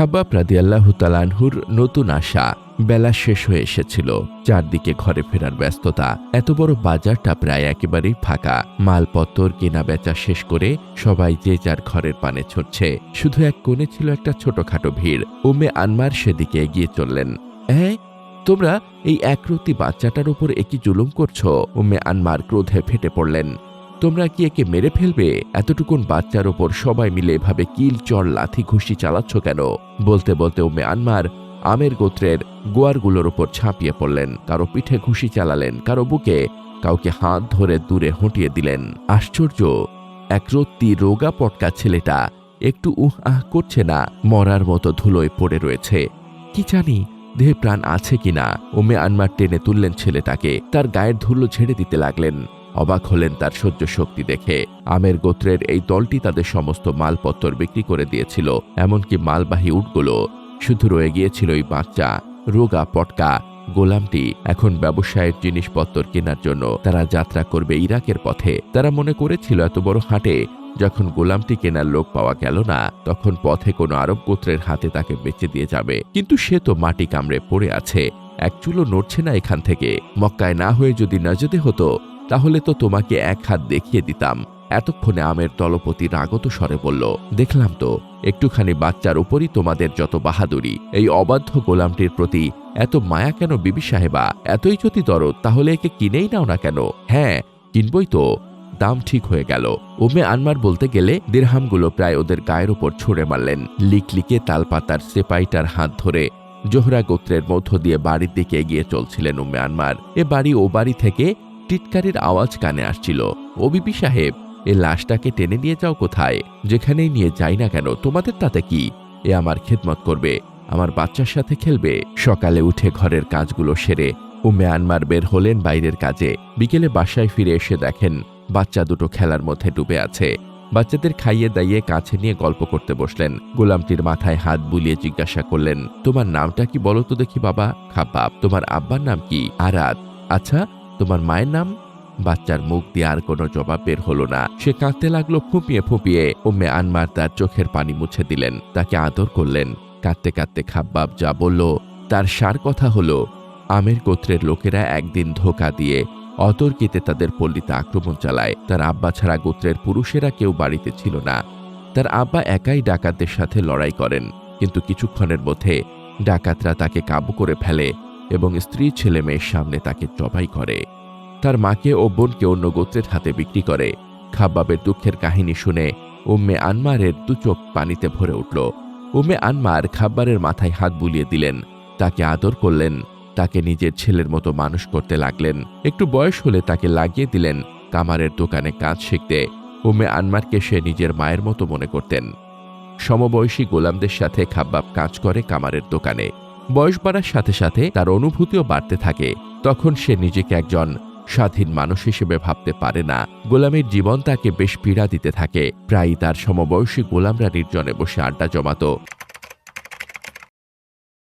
খাবাব রাদিয়াল্লাহ তালানহুর নতুন আশা বেলা শেষ হয়ে এসেছিল। চারদিকে ঘরে ফেরার ব্যস্ততা, এত বড় বাজারটা প্রায় একেবারেই ফাঁকা। মালপত্তর কেনা বেচা শেষ করে সবাই যে যার ঘরের পানে ছুটছে, শুধু এক কোণে ছিল একটা ছোটখাটো ভিড়। উমে আনমার সেদিকে এগিয়ে চললেন। হ্যাঁ তোমরা এই একরতি বাচ্চাটার উপর একই জুলুম করছ? উম্মে আনমার ক্রোধে ফেটে পড়লেন। তোমরা কি একে মেরে ফেলবে? এতটুকুন বাচ্চার ওপর সবাই মিলে এভাবে কিল, চর, লাথি, ঘুষি চালাচ্ছ কেন? বলতে বলতে উম্মে আনমার আমের গোত্রের গোয়ারগুলোর ওপর ছাপিয়ে পড়লেন, কারও পিঠে ঘুষি চালালেন, কারও বুকে কাউকে হাত ধরে দূরে হটিয়ে দিলেন। আশ্চর্য, এক রত্তি রোগা পটকা ছেলেটা একটু উহ আহ করছে না, মরার মতো ধুলোয় পড়ে রয়েছে। কি জানি, দেহে প্রাণ আছে কিনা? ওমে আনমার টেনে তুললেন ছেলেটাকে, তার গায়ের ধুলো ছেড়ে দিতে লাগলেন। অবাক হলেন তার সহ্য শক্তি দেখে। আমের গোত্রের এই দলটি তাদের সমস্ত মালপত্তর বিক্রি করে দিয়েছিল, এমনকি মালবাহী উটগুলো। শুধু রয়ে গিয়েছিল এই বাচ্চা, রোগা পটকা, গোলামটি। এখন ব্যবসায়ের জিনিসপত্র কেনার জন্য তারা যাত্রা করবে ইরাকের পথে। তারা মনে করেছিল এত বড় হাটে, যখন গোলামটি কেনার লোক পাওয়া গেল না, তখন পথে কোনো আরব গোত্রের হাতে তাকে বেঁচে দিয়ে যাবে। কিন্তু সে তো মাটি কামড়ে পড়ে আছে, এক চুলো নড়ছে না এখান থেকে। মক্কায় না হয়ে যদি নজদে হতো তাহলে তো তোমাকে এক হাত দেখিয়ে দিতাম। এতক্ষণে আমের দলপতি রাগত স্বরে বলল, দেখলাম তো, একটুখানি বাচ্চার উপরই তোমাদের যত বাহাদুরি। এই অবাধ্য গোলামটির প্রতি এত মায়া কেন বিবি সাহেবা? এতই যদি দরদ, তাহলে একে কিনেই নাও না কেন? হ্যাঁ কিনবই তো। দাম ঠিক হয়ে গেল। ওমে আনমার বলতে গেলে দিরহামগুলো প্রায় ওদের গায়ের ওপর ছুঁড়ে মারলেন। লিকলিকে তালপাতার সেপাইটার হাত ধরে জোহরা গোত্রের মধ্য দিয়ে বাড়ির দিকে এগিয়ে চলছিলেন উম্মে আনমার। এ বাড়ি ও বাড়ি থেকে টিটকারির আওয়াজ কানে আসছিল। ও বিবি সাহেব, এ লাশটাকে টেনে নিয়ে যাও কোথায়? যেখানেই নিয়ে যাই না কেন, তোমাদের তাতে কি? এ আমার খেদমত করবে, আমার বাচ্চার সাথে খেলবে। সকালে উঠে ঘরের কাজগুলো সেরে উম্মে আনমার বের হলেন বাইরের কাজে। বিকেলে বাসায় ফিরে এসে দেখেন বাচ্চা দুটো খেলার মধ্যে ডুবে আছে। বাচ্চাদের খাইয়ে দাইয়ে কাছে নিয়ে গল্প করতে বসলেন। গোলামটির মাথায় হাত বুলিয়ে জিজ্ঞাসা করলেন, তোমার নামটা কি বলো তো দেখি বাবা? খাবাব, তোমার আব্বার নাম কি? আরাত। আচ্ছা তোমার মায়ের নাম? বাচ্চার মুখ দিয়ে আর কোনো জবাব বের হলো না। সে কাঁদতে লাগল, ফুঁপিয়ে ফুঁপিয়ে। ওম্মে আনমার তার চোখের পানি মুছে দিলেন। তাকে আদর করলেন। কাঁদতে কাঁদতে খাব্বাব যা বলল, তার সার কথা হলো, আমের গোত্রের লোকেরা একদিন ধোকা দিয়ে অতর্কিতে তাদের পল্লীতে আক্রমণ চালায়। তার আব্বা ছাড়া গোত্রের পুরুষেরা কেউ বাড়িতে ছিল না। তার আব্বা একাই ডাকাতদের সাথে লড়াই করেন। কিন্তু কিছুক্ষণের মধ্যে ডাকাতরা তাকে কাবু করে ফেলে। এবং স্ত্রী ছেলে মেয়ের সামনে তাকে জবাই করে। তার মাকে ও বোনকে অন্য গোত্রের হাতে বিক্রি করে। খাব্বাবের দুঃখের কাহিনী শুনে উম্মে আনমারের দু চোখ পানিতে ভরে উঠল। উম্মে আনমার খাব্বারের মাথায় হাত বুলিয়ে দিলেন। তাকে আদর করলেন। তাকে নিজের ছেলের মতো মানুষ করতে লাগলেন। একটু বয়স হলে তাকে লাগিয়ে দিলেন কামারের দোকানে কাজ শিখতে। উম্মে আনমারকে সে নিজের মায়ের মতো মনে করতেন। সমবয়সী গোলামদের সাথে খাব্বাব কাজ করে কামারের দোকানে। বয়স বাড়ার সাথে সাথে তার অনুভূতিও বাড়তে থাকে। তখন সে নিজেকে একজন স্বাধীন মানুষ হিসেবে ভাবতে পারে না। গোলামের জীবন তাকে বেশ পীড়া দিতে থাকে। প্রায়ই তার সমবয়সী গোলামরা নির্জনে বসে আড্ডা জমাতো।